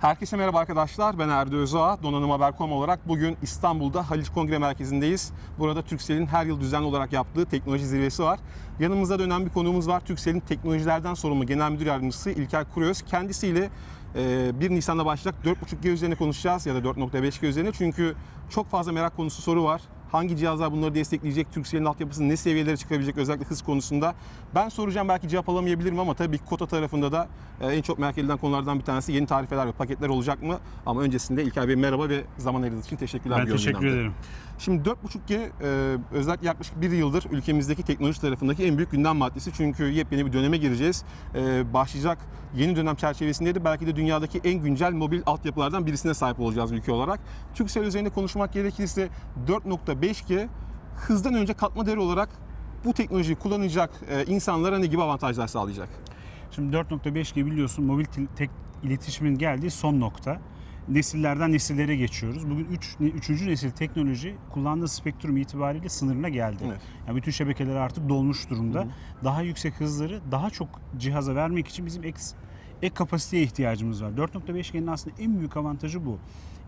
Herkese merhaba arkadaşlar. Ben Erdi Özoğa. Donanım Haber.com olarak bugün İstanbul'da Haliç Kongre Merkezi'ndeyiz. Burada Turkcell'in her yıl düzenli olarak yaptığı teknoloji zirvesi var. Yanımızda dönen bir konuğumuz var. Turkcell'in teknolojilerden sorumlu Genel Müdür Yardımcısı İlker Kuröz. Kendisiyle e, 1 Nisan'da başlayacak 4.5G üzerine konuşacağız ya da 4.5G üzerine. Çünkü çok fazla merak konusu soru var. Hangi cihazlar bunları destekleyecek? Turkcell'in altyapısı ne seviyelere çıkabilecek özellikle hız konusunda? Ben soracağım belki cevap alamayabilirim ama tabii Kota tarafında da e, en çok merak edilen konulardan bir tanesi yeni tarifeler ve paketler olacak mı? Ama öncesinde İlker Bey merhaba ve zaman ayırdığınız için teşekkürler. Ben teşekkür ederim. Şimdi 4.5G e, özellikle yaklaşık bir yıldır ülkemizdeki teknoloji tarafındaki en büyük gündem maddesi. Çünkü yepyeni bir döneme gireceğiz. E, başlayacak yeni dönem çerçevesinde de belki de dünyadaki en güncel mobil altyapılardan birisine sahip olacağız ülke olarak. Turkcell üzerinde konuşmak gerekirse 4.5G hızdan önce katma değeri olarak bu teknolojiyi kullanacak e, insanlara ne gibi avantajlar sağlayacak? Şimdi 4.5G biliyorsun mobil tek iletişimin geldiği son nokta. Nesillerden nesillere geçiyoruz. Bugün 3. Üç, 3. nesil teknoloji kullandığı spektrum itibariyle sınırına geldi. Evet. Yani bütün şebekeler artık dolmuş durumda. Daha yüksek hızları daha çok cihaza vermek için bizim ek, ek kapasiteye ihtiyacımız var. 4.5G'nin aslında en büyük avantajı bu.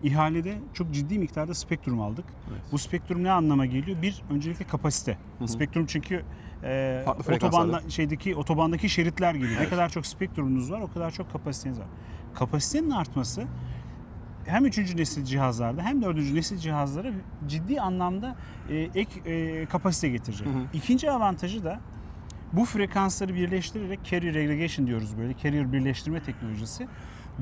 İhalede çok ciddi miktarda spektrum aldık. Evet. Bu spektrum ne anlama geliyor? Bir, öncelikle kapasite. Spektrum çünkü e, Farklı otobanda şeydeki otobandaki şeritler gibi. Ne kadar çok spektrumunuz var, o kadar çok kapasiteniz var. Kapasitenin artması hem üçüncü nesil cihazlarda hem dördüncü nesil cihazlara ciddi anlamda e, ek e, kapasite getirecek. Hı hı. İkinci avantajı da bu frekansları birleştirerek carrier aggregation diyoruz böyle carrier birleştirme teknolojisi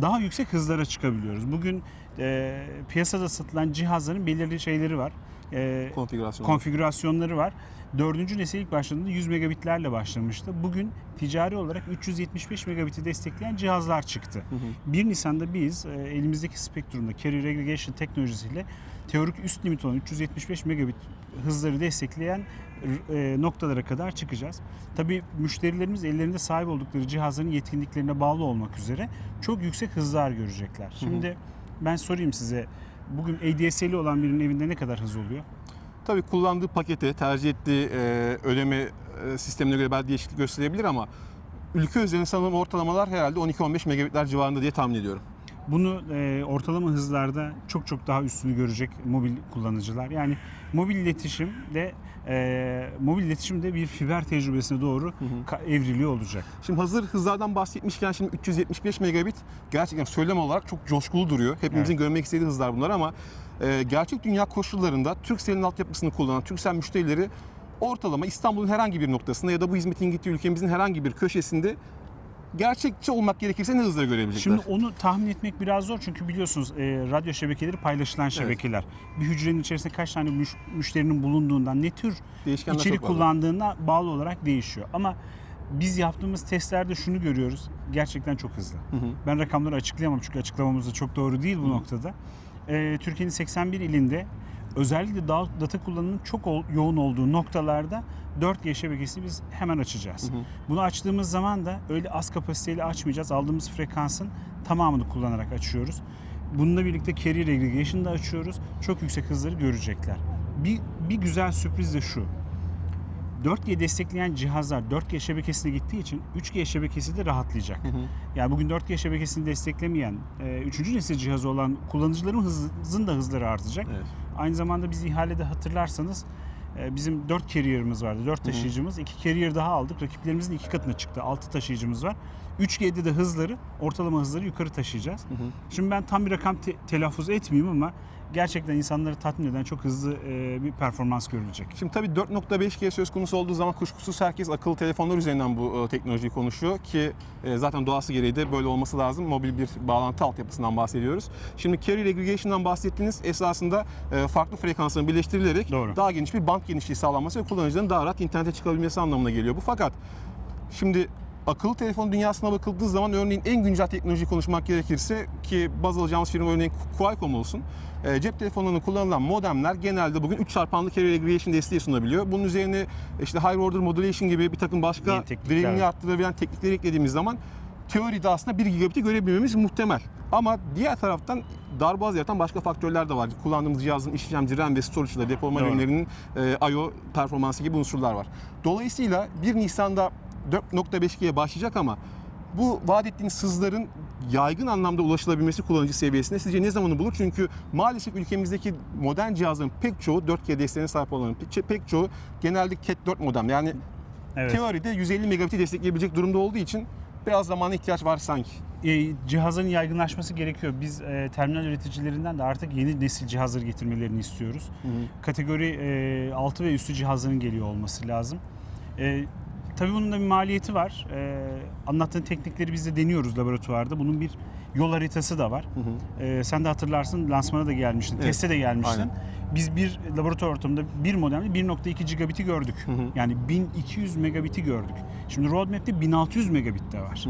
daha yüksek hızlara çıkabiliyoruz. Bugün e, piyasada satılan cihazların belirli şeyleri var. E, Konfigürasyon. konfigürasyonları var. Dördüncü nesil ilk başladığında 100 megabitlerle başlamıştı. Bugün ticari olarak 375 megabiti destekleyen cihazlar çıktı. 1 Nisan'da biz e, elimizdeki spektrumda carrier aggregation teknolojisiyle teorik üst limit olan 375 megabit hızları destekleyen e, noktalara kadar çıkacağız. Tabii müşterilerimiz ellerinde sahip oldukları cihazların yetkinliklerine bağlı olmak üzere çok yüksek hızlar görecekler. Şimdi ben sorayım size bugün ADSL'i olan birinin evinde ne kadar hız oluyor? Tabii kullandığı pakete, tercih ettiği e, ödeme e, sistemine göre belki değişiklik gösterebilir ama ülke üzerinde sanırım ortalamalar herhalde 12-15 megabitler civarında diye tahmin ediyorum. Bunu e, ortalama hızlarda çok çok daha üstünü görecek mobil kullanıcılar. Yani mobil iletişimde e, mobil iletişimde bir fiber tecrübesine doğru ka- evriliyor olacak. Şimdi hazır hızlardan bahsetmişken şimdi 375 megabit gerçekten söylem olarak çok coşkulu duruyor. Hepimizin Evet. görmek istediği hızlar bunlar ama e, gerçek dünya koşullarında Turkcell'in altyapısını kullanan Turkcell müşterileri ortalama İstanbul'un herhangi bir noktasında ya da bu hizmetin gittiği ülkemizin herhangi bir köşesinde gerçekçi olmak gerekirse ne hızları görebilecekler? Şimdi onu tahmin etmek biraz zor çünkü biliyorsunuz e, radyo şebekeleri paylaşılan şebekeler. Bir hücrenin içerisinde kaç tane müş- müşterinin bulunduğundan ne tür içerik kullandığına bağlı olarak değişiyor. Ama biz yaptığımız testlerde şunu görüyoruz. Gerçekten çok hızlı. Ben rakamları açıklayamam çünkü açıklamamız da çok doğru değil bu noktada. Ee, Türkiye'nin 81 ilinde özellikle da- data kullanımının çok yoğun olduğu noktalarda 4G şebekesi biz hemen açacağız. Bunu açtığımız zaman da öyle az kapasiteyle açmayacağız. Aldığımız frekansın tamamını kullanarak açıyoruz. Bununla birlikte carrier aggregation da açıyoruz. Çok yüksek hızları görecekler. Bir, bir güzel sürpriz de şu. 4G destekleyen cihazlar 4G şebekesine gittiği için 3G şebekesi de rahatlayacak. Yani bugün 4G şebekesini desteklemeyen 3. nesil cihazı olan kullanıcıların hızın da hızları artacak. Evet. Aynı zamanda biz ihalede hatırlarsanız e, bizim 4 carrier'ımız vardı. 4 taşıyıcımız. 2 carrier daha aldık. Rakiplerimizin iki katına çıktı. 6 taşıyıcımız var. 3G'de de hızları, ortalama hızları yukarı taşıyacağız. Şimdi ben tam bir rakam te- telaffuz etmeyeyim ama gerçekten insanları tatmin eden çok hızlı e, bir performans görülecek. Şimdi tabii 4.5G söz konusu olduğu zaman kuşkusuz herkes akıllı telefonlar üzerinden bu e, teknolojiyi konuşuyor ki e, zaten doğası gereği de böyle olması lazım. Mobil bir bağlantı altyapısından bahsediyoruz. Şimdi carrier aggregation'dan bahsettiğiniz esasında e, farklı frekansların birleştirilerek Doğru. daha geniş bir band genişliği sağlanması ve kullanıcıların daha rahat internete çıkabilmesi anlamına geliyor bu. Fakat Şimdi akıllı telefon dünyasına bakıldığı zaman örneğin en güncel teknoloji konuşmak gerekirse ki baz alacağımız firma örneğin Qualcomm olsun. e, cep telefonlarında kullanılan modemler genelde bugün 3 çarpanlı carrier aggregation desteği sunabiliyor. Bunun üzerine işte high order modulation gibi bir takım başka verimli arttırabilen teknikleri eklediğimiz zaman teoride aslında 1 gigabit'i görebilmemiz muhtemel. Ama diğer taraftan darboğaz yaratan başka faktörler de var. Kullandığımız cihazın işlemci, RAM ve storage'da depolama Doğru. ürünlerinin e, I.O. performansı gibi unsurlar var. Dolayısıyla 1 Nisan'da 4.5G'ye başlayacak ama bu vaat ettiğiniz hızların yaygın anlamda ulaşılabilmesi kullanıcı seviyesinde sizce ne zamanı bulur? Çünkü maalesef ülkemizdeki modern cihazların pek çoğu 4G desteğine sahip olan pe- pek çoğu genelde Cat 4 modem. Yani Evet. teoride 150 megabit'i destekleyebilecek durumda olduğu için biraz zamana ihtiyaç var sanki. E, cihazın yaygınlaşması gerekiyor. Biz e, terminal üreticilerinden de artık yeni nesil cihazları getirmelerini istiyoruz. Kategori e, 6 ve üstü cihazların geliyor olması lazım. E, tabii bunun da bir maliyeti var. E, anlattığın teknikleri biz de deniyoruz laboratuvarda. Bunun bir yol haritası da var. E, sen de hatırlarsın lansmana da gelmiştin, Evet, teste de gelmiştin. aynen. Biz bir laboratuvar ortamında bir modemde 1.2 gigabit'i gördük. Yani 1200 megabit'i gördük. Şimdi roadmap'te 1600 megabit de var.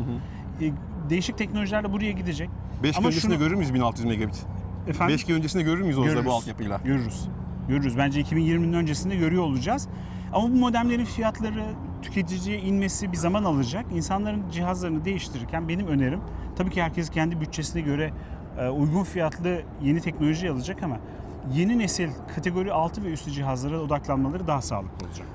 E, değişik teknolojilerle buraya gidecek. 5G Ama öncesinde şunu- görür müyüz 1600 megabit? Efendim? 5G öncesinde görür müyüz o hızla Görürüz. bu altyapıyla? Görürüz. Görürüz. Bence 2020'nin öncesinde görüyor olacağız. Ama bu modemlerin fiyatları tüketiciye inmesi bir zaman alacak. İnsanların cihazlarını değiştirirken benim önerim tabii ki herkes kendi bütçesine göre e, uygun fiyatlı yeni teknoloji alacak ama yeni nesil kategori 6 ve üstü cihazlara odaklanmaları daha sağlıklı olacak.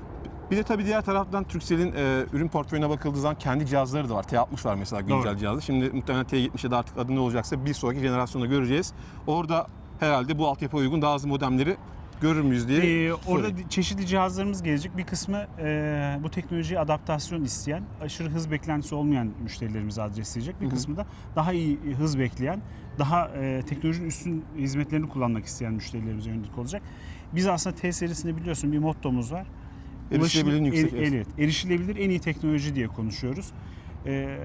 Bir de tabii diğer taraftan Turkcell'in e, ürün portföyüne bakıldığı zaman kendi cihazları da var. T60 var mesela güncel Doğru. cihazı. Şimdi muhtemelen T70'de artık adı ne olacaksa bir sonraki jenerasyonda göreceğiz. Orada herhalde bu altyapıya uygun daha hızlı modemleri görür müyüz diye. Ee, orada sorayım. çeşitli cihazlarımız gelecek. Bir kısmı e, bu teknolojiye adaptasyon isteyen, aşırı hız beklentisi olmayan müşterilerimizi adresleyecek. Bir kısmı da daha iyi hız bekleyen, daha e, teknolojinin üstün hizmetlerini kullanmak isteyen müşterilerimize yönelik olacak. Biz aslında T serisinde biliyorsun bir mottomuz var. Erişilebilirliğin Ulaşım- yüksek, er- evet. erişilebilir en iyi teknoloji diye konuşuyoruz. Ee,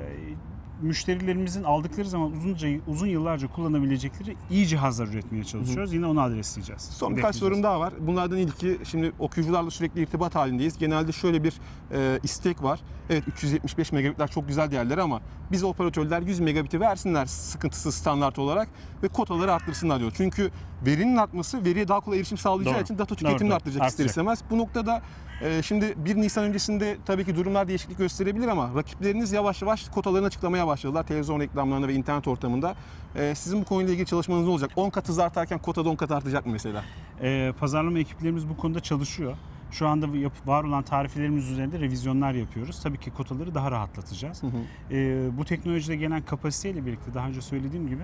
müşterilerimizin aldıkları zaman uzunca uzun yıllarca kullanabilecekleri iyi cihazlar üretmeye çalışıyoruz. Yine onu adresleyeceğiz. Son birkaç sorum daha var. Bunlardan ilki şimdi okuyucularla sürekli irtibat halindeyiz. Genelde şöyle bir e, istek var. Evet 375 megabitler çok güzel değerler ama biz operatörler 100 megabiti versinler sıkıntısız standart olarak ve kotaları arttırsınlar diyor. Çünkü verinin artması veriye daha kolay erişim sağlayacağı Doğru. için data tüketimini doğru. arttıracak ister Artacak. istemez. Bu noktada e, şimdi 1 Nisan öncesinde tabii ki durumlar değişiklik gösterebilir ama rakipleriniz yavaş yavaş kotalarını açıklamaya başladılar. Televizyon reklamlarında ve internet ortamında. E, sizin bu konuyla ilgili çalışmanız ne olacak? 10 kat hız artarken kotada 10 kat artacak mı mesela? Ee, pazarlama ekiplerimiz bu konuda çalışıyor. Şu anda var olan tarifelerimiz üzerinde revizyonlar yapıyoruz. Tabii ki kotaları daha rahatlatacağız. Ee, bu teknolojide gelen kapasiteyle birlikte daha önce söylediğim gibi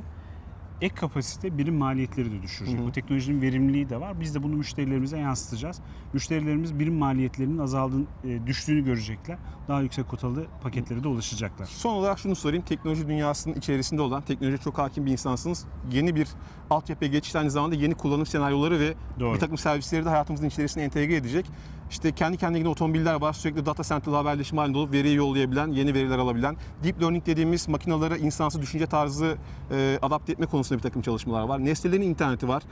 ek kapasite birim maliyetleri de düşürecek. Hı hı. Bu teknolojinin verimliliği de var. Biz de bunu müşterilerimize yansıtacağız. Müşterilerimiz birim maliyetlerinin azaldığını, e, düştüğünü görecekler. Daha yüksek kotalı paketlere de ulaşacaklar. Son olarak şunu sorayım. Teknoloji dünyasının içerisinde olan, teknolojiye çok hakim bir insansınız. Yeni bir altyapıya geçiş aynı zamanda yeni kullanım senaryoları ve Doğru. bir takım servisleri de hayatımızın içerisine entegre edecek. İşte kendi kendine otomobiller var. Sürekli data center'la haberleşme halinde olup veriyi yollayabilen, yeni veriler alabilen. Deep learning dediğimiz makinalara insansı düşünce tarzı e, adapte etme konusunda bir takım çalışmalar var. Nesnelerin interneti var.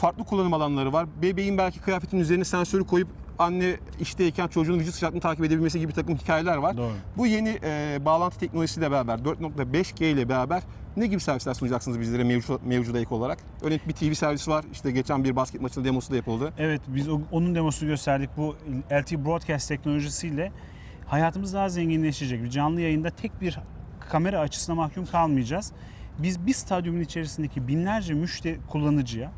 Farklı kullanım alanları var. Bebeğin belki kıyafetin üzerine sensörü koyup anne işteyken çocuğun vücut sıcaklığını takip edebilmesi gibi bir takım hikayeler var. Doğru. Bu yeni e, bağlantı teknolojisiyle beraber 4.5G ile beraber ne gibi servisler sunacaksınız bizlere mevcut, mevcuda ek olarak? Örneğin bir TV servisi var. İşte geçen bir basket maçının demosu da yapıldı. Evet biz o- onun demosunu gösterdik. Bu LTE Broadcast teknolojisiyle hayatımız daha zenginleşecek. Bir canlı yayında tek bir kamera açısına mahkum kalmayacağız. Biz bir stadyumun içerisindeki binlerce müşteri kullanıcıya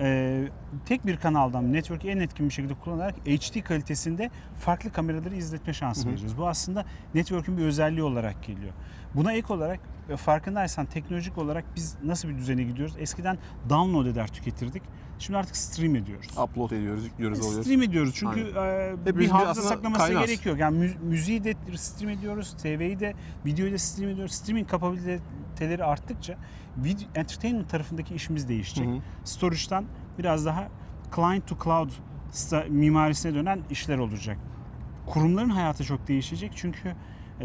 e, tek bir kanaldan network'ü en etkin bir şekilde kullanarak HD kalitesinde farklı kameraları izletme şansı vereceğiz. Bu aslında network'ün bir özelliği olarak geliyor. Buna ek olarak e, farkındaysan teknolojik olarak biz nasıl bir düzene gidiyoruz? Eskiden download eder tüketirdik. Şimdi artık stream ediyoruz. Upload ediyoruz, yüklüyoruz, oluyoruz. Stream ediyoruz çünkü e, bir Hepimiz hafıza saklaması kaynağı. gerekiyor. Yani mü- müziği de stream ediyoruz, TV'yi de, videoyu da stream ediyoruz. Streaming kapabiliteleri arttıkça video, entertainment tarafındaki işimiz değişecek. Hı hı. Storage'dan biraz daha client to cloud mimarisine dönen işler olacak. Kurumların hayatı çok değişecek çünkü e,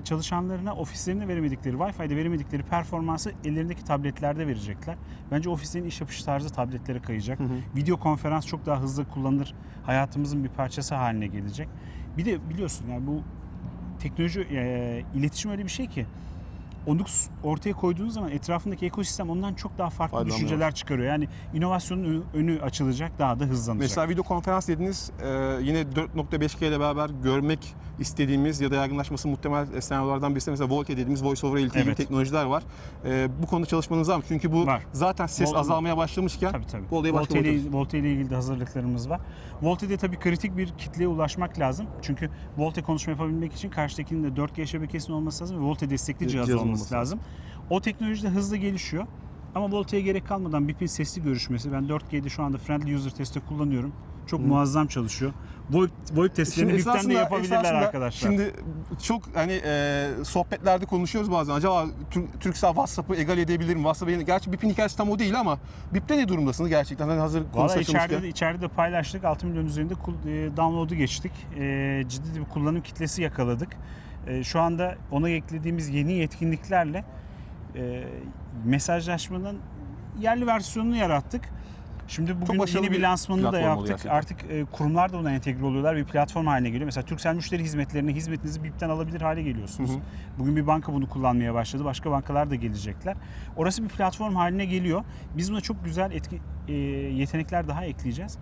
çalışanlarına ofislerinde veremedikleri, Wi-Fi'de veremedikleri performansı ellerindeki tabletlerde verecekler. Bence ofislerin iş yapış tarzı tabletlere kayacak. Video konferans çok daha hızlı kullanılır. Hayatımızın bir parçası haline gelecek. Bir de biliyorsun yani bu teknoloji, e, iletişim öyle bir şey ki onu ortaya koyduğunuz zaman etrafındaki ekosistem ondan çok daha farklı Faydalanıyor. düşünceler çıkarıyor. Yani inovasyonun önü, önü açılacak, daha da hızlanacak. Mesela video konferans dediniz. e, yine 4.5G ile beraber görmek istediğimiz ya da yaygınlaşması muhtemel senaryolardan birisi mesela VoLTE dediğimiz Voice over LTE gibi Evet. teknolojiler var. E, bu konuda çalışmanız var mı? Çünkü bu Var. zaten ses Vol- azalmaya başlamışken Tabii tabii. bu olayı başka Volte ile, Volte ile ilgili de hazırlıklarımız var. Volte'de tabii kritik bir kitleye ulaşmak lazım. Çünkü Volte konuşma yapabilmek için karşıdakinin de 4G şebekesinin olması lazım ve Volte destekli cihaz Cihazın olması olması lazım. O teknoloji de hızlı gelişiyor. Ama voltaya gerek kalmadan BIP'in sesli görüşmesi. Ben 4G'de şu anda Friendly User Test'te kullanıyorum. Çok muazzam çalışıyor. VoIP, VoIP testlerini BIP'ten de yapabilirler arkadaşlar. Şimdi çok hani e, sohbetlerde konuşuyoruz bazen. Acaba Türk, Türksel WhatsApp'ı egal edebilir mi? WhatsApp'ı gerçi BIP'in hikayesi tam o değil ama BIP'te ne durumdasınız gerçekten? Hani hazır Valla konusu açılmışken. içeride de, içeride de paylaştık. 6 milyon üzerinde e, download'u geçtik. E, ciddi bir kullanım kitlesi yakaladık. E, şu anda ona eklediğimiz yeni yetkinliklerle e, mesajlaşmanın yerli versiyonunu yarattık. Şimdi bugün yeni bir lansmanını da yaptık. gerçekten. Artık e, kurumlar da buna entegre oluyorlar. Bir platform haline geliyor. Mesela Türksel müşteri hizmetlerine hizmetinizi BİP'ten alabilir hale geliyorsunuz. Hı hı. Bugün bir banka bunu kullanmaya başladı. Başka bankalar da gelecekler. Orası bir platform haline geliyor. Biz buna çok güzel etki, e, yetenekler daha ekleyeceğiz.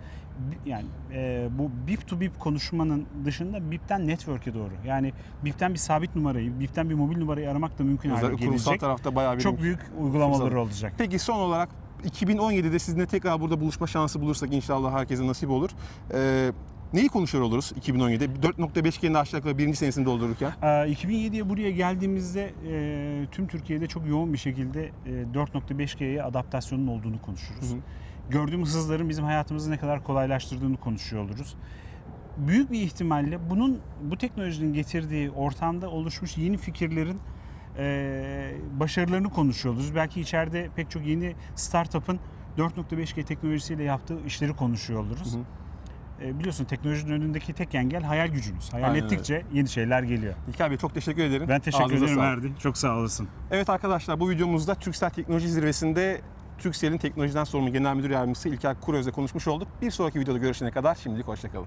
Yani e, bu BIP to BIP konuşmanın dışında BIP'ten network'e doğru. Yani BIP'ten bir sabit numarayı, BIP'ten bir mobil numarayı aramak da mümkün hale Özellikle kurumsal gelecek. tarafta bayağı bir Çok büyük uygulamaları fırsat. olacak. Peki son olarak 2017'de sizinle tekrar burada buluşma şansı bulursak inşallah herkese nasip olur. Ee, neyi konuşuyor oluruz 2017'de? 4.5G'nin aşağı yukarı birinci senesini doldururken. Ee, 2007'ye buraya geldiğimizde e, tüm Türkiye'de çok yoğun bir şekilde e, 4.5G'ye adaptasyonun olduğunu konuşuruz. Hı hı. Gördüğümüz hızların bizim hayatımızı ne kadar kolaylaştırdığını konuşuyor oluruz. Büyük bir ihtimalle bunun bu teknolojinin getirdiği ortamda oluşmuş yeni fikirlerin e, başarılarını konuşuyor oluruz. Belki içeride pek çok yeni startup'ın 4.5G teknolojisiyle yaptığı işleri konuşuyor oluruz. Hı hı. E, biliyorsun teknolojinin önündeki tek engel hayal gücünüz. Hayal Aynen ettikçe yeni şeyler geliyor. İlker Bey çok teşekkür ederim. Ben teşekkür Ağzınıza ederim. Erdi. Çok sağ olasın. Evet arkadaşlar bu videomuzda Türksel Teknoloji Zirvesi'nde Türksel'in teknolojiden sorumlu genel müdür yardımcısı İlker Kuröz'le konuşmuş olduk. Bir sonraki videoda görüşene kadar şimdilik hoşçakalın.